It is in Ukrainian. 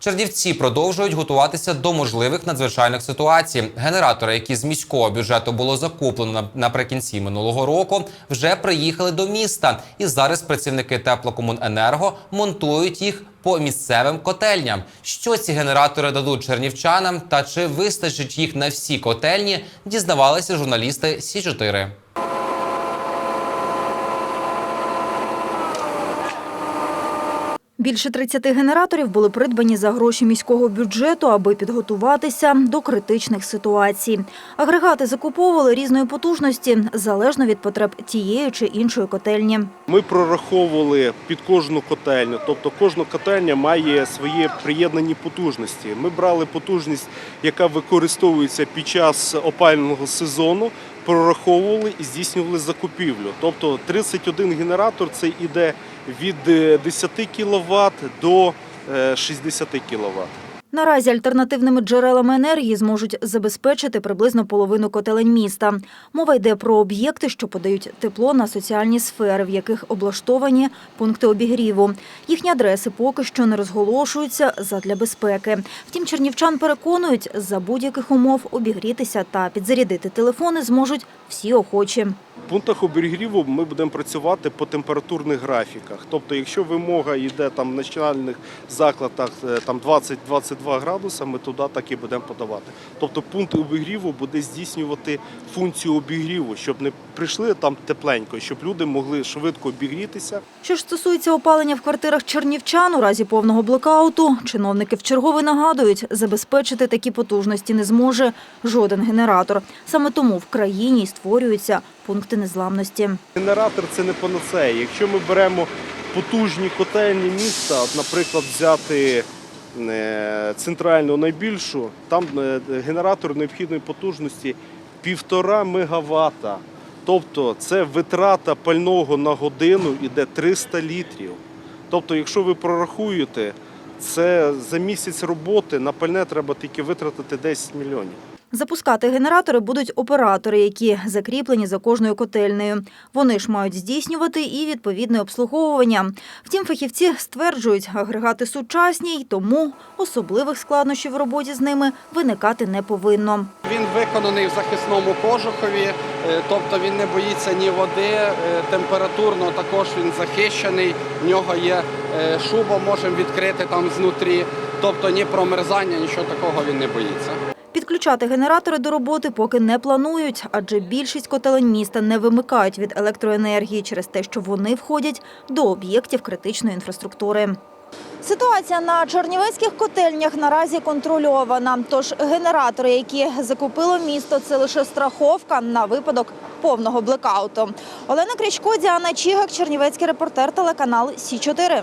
Чернівці продовжують готуватися до можливих надзвичайних ситуацій. Генератори, які з міського бюджету було закуплено наприкінці минулого року, вже приїхали до міста. І зараз працівники теплокомуненерго монтують їх по місцевим котельням. Що ці генератори дадуть чернівчанам та чи вистачить їх на всі котельні, дізнавалися журналісти Сі 4 Більше 30 генераторів були придбані за гроші міського бюджету, аби підготуватися до критичних ситуацій. Агрегати закуповували різної потужності залежно від потреб тієї чи іншої котельні. Ми прораховували під кожну котельню, тобто кожна котельня має свої приєднані потужності. Ми брали потужність, яка використовується під час опалювального сезону, прораховували і здійснювали закупівлю. Тобто 31 генератор це йде від е, 10 кВт до е, 60 кВт. Наразі альтернативними джерелами енергії зможуть забезпечити приблизно половину котелень міста. Мова йде про об'єкти, що подають тепло на соціальні сфери, в яких облаштовані пункти обігріву. Їхні адреси поки що не розголошуються задля безпеки. Втім, чернівчан переконують, за будь-яких умов обігрітися та підзарядити телефони зможуть всі охочі. В пунктах обігріву ми будемо працювати по температурних графіках. Тобто, якщо вимога йде там в начальних закладах е, там 20-22 градуса, ми туди так і будемо подавати. Тобто пункт обігріву буде здійснювати функцію обігріву, щоб не прийшли там тепленько, щоб люди могли швидко обігрітися. Що ж стосується опалення в квартирах чернівчан у разі повного блекауту, чиновники вчергове нагадують, забезпечити такі потужності не зможе жоден генератор. Саме тому в країні й створюються пункти незламності. Генератор це не панацея. Якщо ми беремо потужні котельні міста, от, наприклад, взяти центральну найбільшу, там е, генератор необхідної потужності півтора мегаватта. Тобто це витрата пального на годину іде 300 літрів. Тобто, якщо ви прорахуєте, це за місяць роботи на пальне треба тільки витратити 10 мільйонів. Запускати генератори будуть оператори, які закріплені за кожною котельнею. Вони ж мають здійснювати і відповідне обслуговування. Втім, фахівці стверджують, агрегати сучасні, й тому особливих складнощів в роботі з ними виникати не повинно. Він виконаний в захисному кожухові, е, тобто він не боїться ні води, е, температурно також він захищений. В нього є е, шуба, можемо відкрити там знутрі. Тобто ні промерзання, нічого такого він не боїться. Підключати генератори до роботи поки не планують, адже більшість котелень міста не вимикають від електроенергії через те, що вони входять до об'єктів критичної інфраструктури. Ситуація на чернівецьких котельнях наразі контрольована. Тож генератори, які закупило місто, це лише страховка на випадок повного блекауту. Олена Крячко, Діана Чігак, Чернівецький репортер, телеканал Сі 4